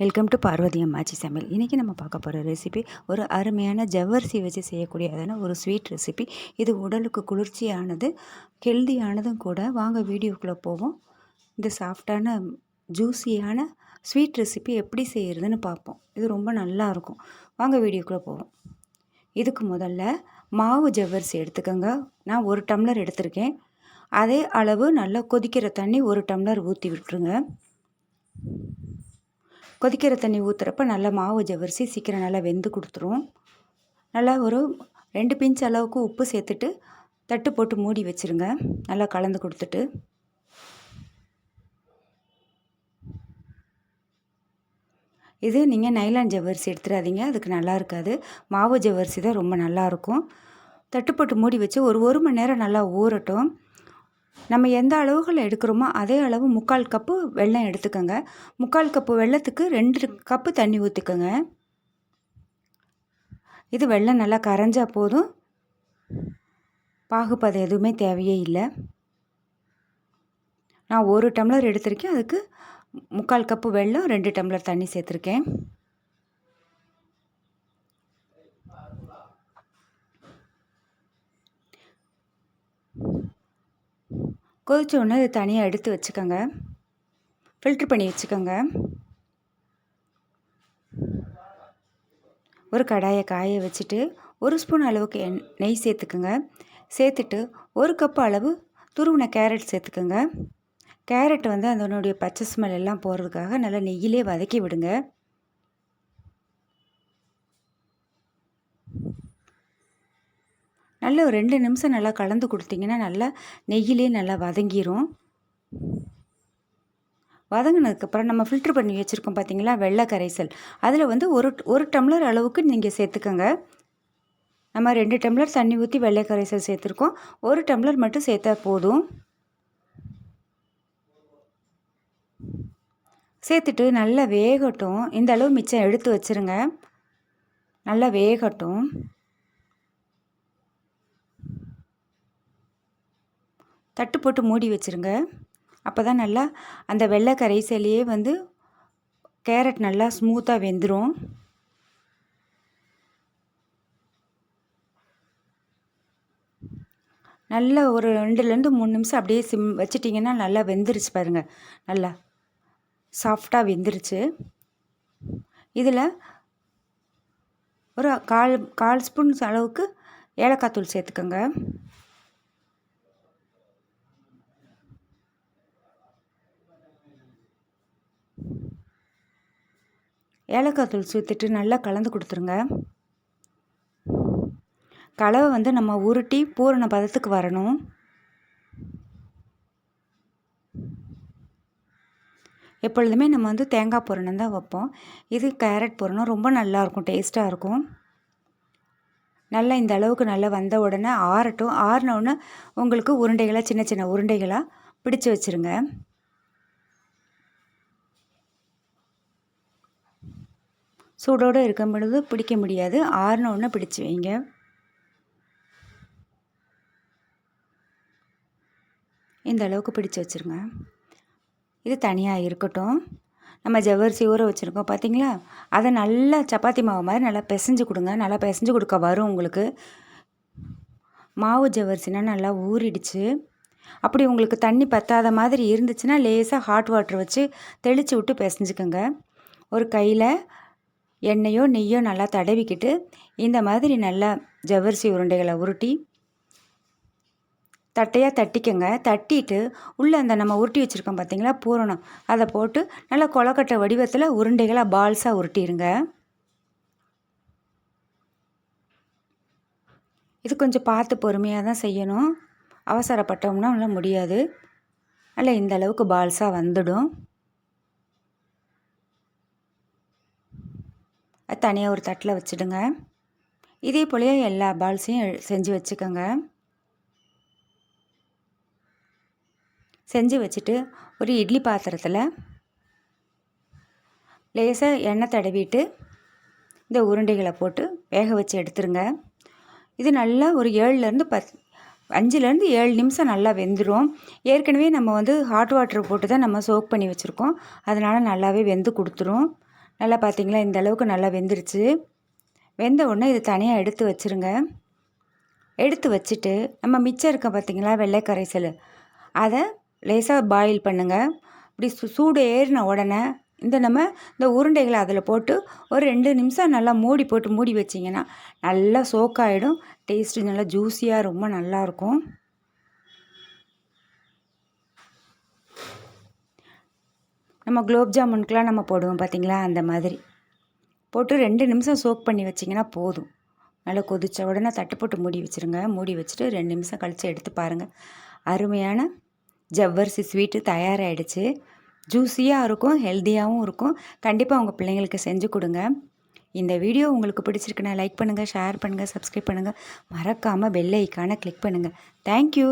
Welcome to Parvati அம்மாச்சி சமையல் இன்றைக்கி நம்ம பார்க்க போகிற ரெசிபி ஒரு அருமையான ஜவ்வரிசி வச்சு செய்யக்கூடியதான ஒரு ஸ்வீட் ரெசிபி இது உடலுக்கு குளிர்ச்சியானது ஹெல்தியானதும் கூட. வாங்க வீடியோக்குள்ளே போவோம். இந்த சாஃப்டான ஜூஸியான ஸ்வீட் ரெசிபி எப்படி செய்கிறதுன்னு பார்ப்போம். இது ரொம்ப நல்லா இருக்கும். வாங்க வீடியோக்குள்ளே போவோம். இதுக்கு முதல்ல மாவு ஜவ்வரிசி எடுத்துக்கோங்க. நான் ஒரு டம்ளர் எடுத்திருக்கேன். அதே அளவு நல்லா கொதிக்கிற தண்ணி ஒரு டம்ளர் ஊற்றி விட்டுருங்க. கொதிக்கிற தண்ணி ஊற்றுறப்ப நல்லா மாவு ஜவ்வரிசி சீக்கிரம் நல்லா வெந்து கொடுத்துரும். நல்லா ஒரு ரெண்டு பிஞ்ச் அளவுக்கு உப்பு சேர்த்துட்டு தட்டு போட்டு மூடி வச்சுருங்க. நல்லா கலந்து கொடுத்துட்டு. இது நீங்கள் நைலான் ஜவ்வரிசி எடுத்துடாதீங்க. அதுக்கு நல்லா இருக்காது. மாவு ஜவ்வரிசி தான் ரொம்ப நல்லாயிருக்கும் தட்டு போட்டு மூடி வச்சு ஒரு ஒரு மணி நேரம் நல்லா ஊறட்டும். நம்ம எந்த அளவுகள் எடுக்கிறோமோ அதே அளவு முக்கால் கப்பு வெள்ளம் எடுத்துக்கோங்க. முக்கால் கப்பு வெள்ளத்துக்கு ரெண்டு கப்பு தண்ணி ஊற்றிக்கோங்க இது வெள்ளம் நல்லா கரைஞ்சா போதும். பாகுபாதை எதுவுமே தேவையே இல்லை. நான் ஒரு டம்ளர் எடுத்திருக்கேன். அதுக்கு முக்கால் கப்பு வெல்லம் ரெண்டு டம்ளர் தண்ணி சேர்த்துருக்கேன். கொதிச்ச உடனே தனியாக எடுத்து வச்சுக்கோங்க. ஃபில்ட்ரு பண்ணி வச்சுக்கோங்க. ஒரு கடாயை காய வச்சுட்டு ஒரு ஸ்பூன் அளவுக்கு எண் நெய் சேர்த்துக்குங்க. சேர்த்துட்டு ஒரு கப் அளவு துருவின கேரட் சேர்த்துக்கோங்க. கேரட் வந்து அதனுடைய பச்சை ஸ்மெல் எல்லாம் போகிறதுக்காக நல்லா நெய்யிலே வதக்கி விடுங்க. நல்ல ஒரு ரெண்டு நிமிஷம் நல்லா கலந்து கொடுத்தீங்கன்னா நல்லா நெய்யிலே நல்லா வதங்கிரும். வதங்கினதுக்கப்புறம் நம்ம ஃபில்ட்ரு பண்ணி வச்சுருக்கோம் பார்த்தீங்களா வெள்ளை கரைசல். அதில் வந்து ஒரு ஒரு டம்ளர் அளவுக்கு நீங்கள் சேர்த்துக்கோங்க. நம்ம ரெண்டு டம்ளர் தண்ணி ஊற்றி வெள்ளை கரைசல் சேர்த்துருக்கோம். ஒரு டம்ளர் மட்டும் சேர்த்தா போதும். சேர்த்துட்டு நல்லா வேகட்டும். இந்த அளவு மிச்சம் எடுத்து வச்சுருங்க. நல்லா வேகட்டும். தட்டு போட்டு மூடி வச்சுருங்க. அப்போ தான் நல்லா அந்த வெள்ளை கரைசலையே வந்து கேரட் நல்லா ஸ்மூத்தாக வெந்துடும் நல்லா ஒரு ரெண்டுலேருந்து மூணு நிமிஷம் அப்படியே சிம் வச்சிட்டிங்கன்னா நல்லா வெந்துருச்சு பாருங்கள் நல்லா சாஃப்டாக வெந்துருச்சு. இதில் ஒரு கால் கால் ஸ்பூன் அளவுக்கு ஏலக்காய் தூள் சேர்த்துக்கோங்க. ஏலக்காய் தூள் சேர்த்துட்டு நல்லா கலந்து கொடுத்துருங்க. கலவை வந்து நம்ம உருட்டி பூரண பதத்துக்கு வரணும். எப்பொழுதுமே நம்ம வந்து தேங்காய் பூரணம் தான் வைப்போம். இது கேரட் பூரணம் ரொம்ப நல்லாயிருக்கும் டேஸ்ட்டாக இருக்கும். நல்லா இந்த அளவுக்கு நல்லா வந்த உடனே ஆறட்டும். ஆறின உடனே உங்களுக்கு உருண்டைகளாக சின்ன சின்ன உருண்டைகளாக பிடிச்சி வச்சுருங்க. சூடோடு இருக்கும் பொழுது பிடிக்க முடியாது. ஆறின பிடிச்சி வைங்க. இந்த அளவுக்கு பிடிச்சி வச்சுருங்க. இது தனியாக இருக்கட்டும். நம்ம ஜவ்வரிசி ஊற வச்சுருக்கோம் பார்த்தீங்களா அதை நல்லா சப்பாத்தி மாவு மாதிரி நல்லா பிசைஞ்சு கொடுங்க. நல்லா பிசைஞ்சு கொடுக்க வரும் உங்களுக்கு. மாவு ஜவ்வரிசினா நல்லா ஊறிடுச்சு. அப்படி உங்களுக்கு தண்ணி பத்தாத மாதிரி இருந்துச்சுன்னா லேசாக ஹாட் வாட்டர் வச்சு தெளித்து விட்டு பிசைஞ்சுக்கோங்க. ஒரு கையில் எண்ணெயோ நெய்யோ நல்லா தடவிக்கிட்டு இந்த மாதிரி நல்லா ஜவ்வரிசி உருண்டைகளை உருட்டி தட்டையாக தட்டிக்கங்க. தட்டிட்டு உள்ளே அந்த நம்ம உருட்டி வச்சுருக்கோம் பார்த்தீங்களா பூரணம். அதை போட்டு நல்லா கொலக்கட்டை வடிவத்தில் உருண்டைகளாக பால்ஸாக உருட்டிடுங்க இது கொஞ்சம் பார்த்து பொறுமையாக தான் செய்யணும். அவசரப்பட்டோம்னா முடியாது. நல்லா இந்த அளவுக்கு பால்ஸாக வந்துடும். தனியாக ஒரு தட்டில் வச்சுடுங்க. இதே போலயே எல்லா பால்ஸையும் செஞ்சு வச்சுக்கோங்க. செஞ்சு வச்சுட்டு ஒரு இட்லி பாத்திரத்தில் லேசாக எண்ணெய் தடவிட்டு இந்த உருண்டைகளை போட்டு வேக வச்சு எடுத்துருங்க. இது நல்லா ஒரு ஏழுலேருந்து பத் அஞ்சுலேருந்து ஏழு நிமிஷம் நல்லா வெந்துடும் ஏற்கனவே நம்ம வந்து ஹாட் வாட்டர் போட்டு தான் நம்ம சோக் பண்ணி வச்சுருக்கோம். அதனால் நல்லாவே வெந்து கொடுத்துரும். நல்லா பார்த்தீங்களா இந்த அளவுக்கு நல்லா வெந்துருச்சு. வெந்த உடனே இது தனியாக எடுத்து வச்சுருங்க. எடுத்து வச்சுட்டு நம்ம மிச்சம் இருக்க பார்த்தீங்களா வெள்ளை கரைசல் அதை லேசாக பாயில் பண்ணுங்கள் இப்படி சு சூடு ஏறின உடனே இந்த நம்ம இந்த உருண்டைகளை அதில் போட்டு ஒரு ரெண்டு நிமிஷம் நல்லா மூடி போட்டு மூடி வச்சிங்கன்னா நல்லா சோக்காயிடும் டேஸ்ட்டு நல்லா ஜூஸியாக ரொம்ப நல்லாயிருக்கும் நம்ம குலோப் ஜாமுனுக்கெலாம் நம்ம போடுவோம் பார்த்தீங்களா? அந்த மாதிரி. போட்டு ரெண்டு நிமிஷம் சோக் பண்ணி வச்சிங்கன்னா போதும். நல்லா கொதித்த உடனே தட்டு போட்டு மூடி வச்சுருங்க. மூடி வச்சுட்டு ரெண்டு நிமிஷம் கழித்து எடுத்து பாருங்கள் அருமையான ஜவ்வரிசி ஸ்வீட்டு தயாராகிடுச்சு ஜூஸியாக இருக்கும் ஹெல்த்தியாகவும் இருக்கும். கண்டிப்பாக உங்கள் பிள்ளைங்களுக்கு செஞ்சு கொடுங்க. இந்த வீடியோ உங்களுக்கு பிடிச்சிருக்குன்னா லைக் பண்ணுங்கள் ஷேர் பண்ணுங்கள் சப்ஸ்கிரைப் பண்ணுங்கள் மறக்காமல் பெல் ஐக்கானை கிளிக் பண்ணுங்கள் தேங்க்யூ.